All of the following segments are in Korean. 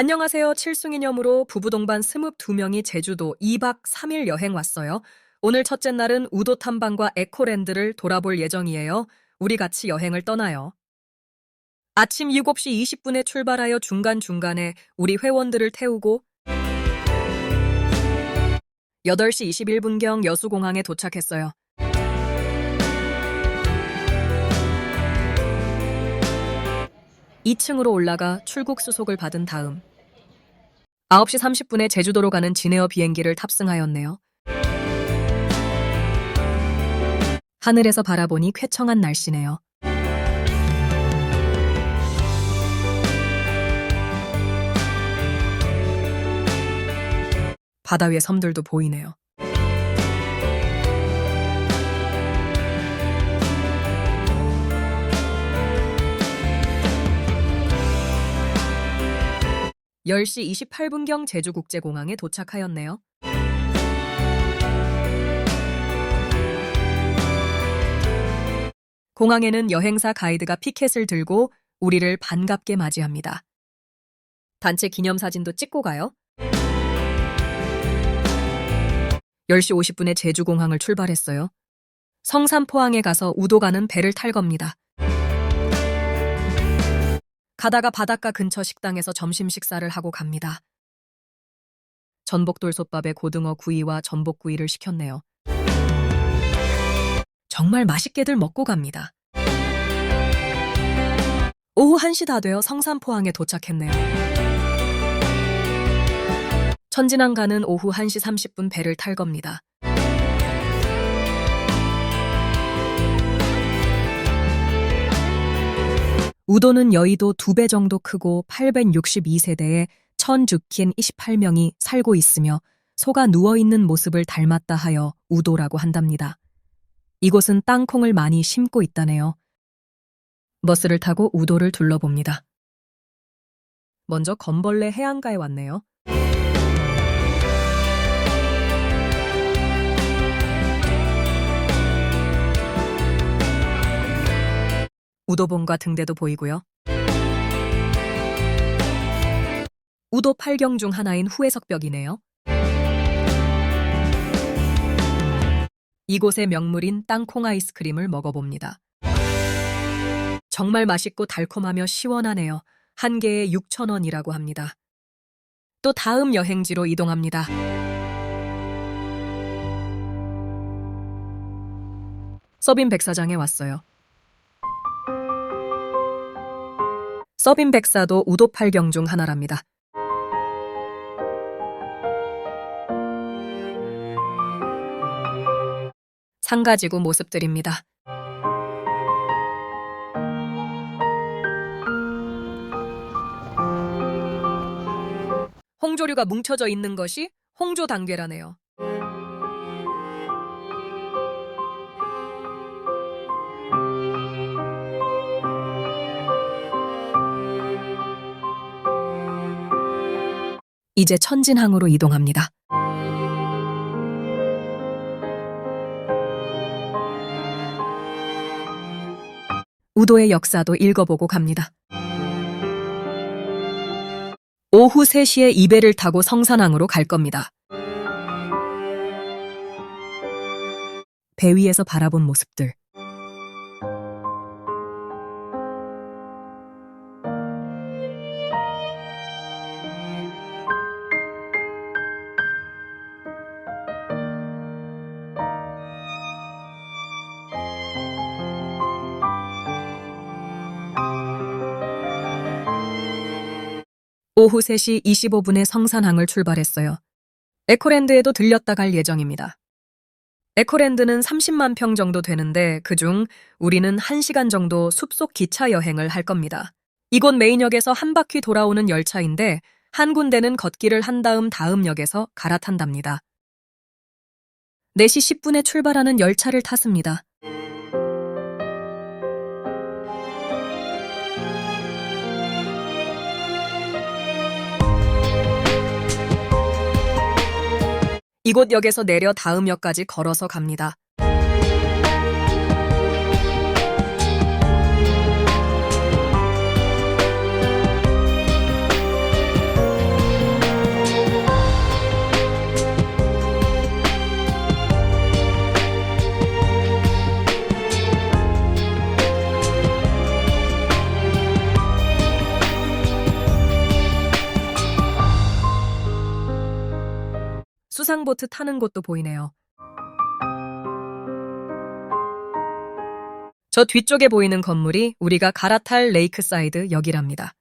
안녕하세요. 칠순이념으로 부부 동반 스물 두 명이 제주도 2박 3일 여행 왔어요. 오늘 첫째 날은 우도 탐방과 에코랜드를 돌아볼 예정이에요. 우리 같이 여행을 떠나요. 아침 7시 20분에 출발하여 중간중간에 우리 회원들을 태우고 8시 21분경 여수공항에 도착했어요. (2 층으로) 올라가 출국 수속을 받은 다음 9시 30분에 제주도로 가는 진에어 비행기를 탑승하였네요. 하늘에서 바라보니 쾌청한 날씨네요. 바다 위의 섬들도 보이네요. (10시 28분경) 제주국제공항에 도착하였네요. 공항에는 여행사 가이드가 피켓을 들고 우리를 반갑게 맞이합니다. 단체 기념사진도 찍고 가요. 10시 50분에 제주공항을 출발했어요. 성산포항에 가서 우도 가는 배를 탈 겁니다. 가다가 바닷가 근처 식당에서 점심 식사를 하고 갑니다. 전복돌솥밥에 고등어 구이와 전복구이를 시켰네요. 정말 맛있게들 먹고 갑니다. 오후 1시 다 되어 성산포항에 도착했네요. 천진항 가는 오후 1시 30분 배를 탈 겁니다. 우도는 여의도 두 배 정도 크고 862세대에 천주킨 28명이 살고 있으며 소가 누워있는 모습을 닮았다 하여 우도라고 한답니다. 이곳은 땅콩을 많이 심고 있다네요. 버스를 타고 우도를 둘러봅니다. 먼저 건벌레 해안가에 왔네요. 우도봉과 등대도 보이고요. 우도 팔경 중 하나인 후해석벽이네요. 이곳의 명물인 땅콩 아이스크림을 먹어봅니다. 정말 맛있고 달콤하며 시원하네요. 한 개에 6,000원이라고 합니다. 또 다음 여행지로 이동합니다. 서빈 백사장에 왔어요. 서빈 백사도 우도팔경 중 하나랍니다. 상가지구 모습들입니다. 홍조류가 뭉쳐져 있는 것이 홍조 단계라네요. 이제 천진항으로 이동합니다. 우도의 역사도 읽어보고 갑니다. 오후 3시에 이 배를 타고 성산항으로 갈 겁니다. 배 위에서 바라본 모습들. 오후 3시 25분에 성산항을 출발했어요. 에코랜드에도 들렸다 갈 예정입니다. 에코랜드는 30만 평 정도 되는데 그중 우리는 1시간 정도 숲속 기차 여행을 할 겁니다. 이곳 메인역에서 한 바퀴 돌아오는 열차인데 한 군데는 걷기를 한 다음 다음 역에서 갈아탄답니다. 4시 10분에 출발하는 열차를 탔습니다. 이곳 역에서 내려 다음 역까지 걸어서 갑니다. 수상보트 타는 곳도 보이네요. 저 뒤쪽에 보이는 건물이 우리가 갈아탈 레이크사이드 역이랍니다.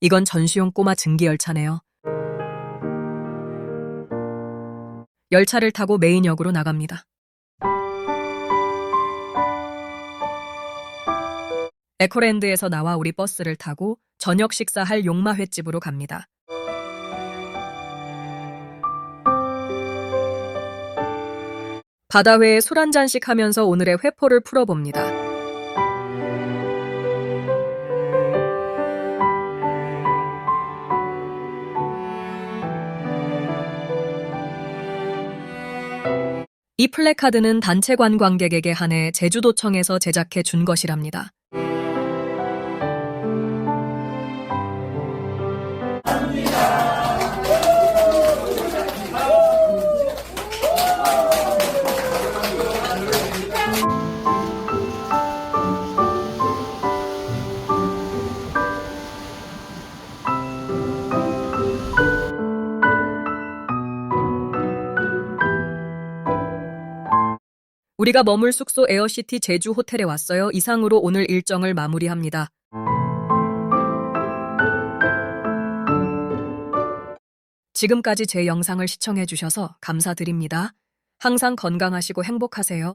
이건 전시용 꼬마 증기열차네요. 열차를 타고 메인역으로 나갑니다. 에코랜드에서 나와 우리 버스를 타고 저녁 식사할 용마 횟집으로 갑니다. 바다회에 술 한 잔씩 하면서 오늘의 회포를 풀어봅니다. 이 플래카드는 단체 관광객에게 한해 제주도청에서 제작해 준 것이랍니다. 우리가 머물 숙소 에어시티 제주 호텔에 왔어요. 이상으로 오늘 일정을 마무리합니다. 지금까지 제 영상을 시청해 주셔서 감사드립니다. 항상 건강하시고 행복하세요.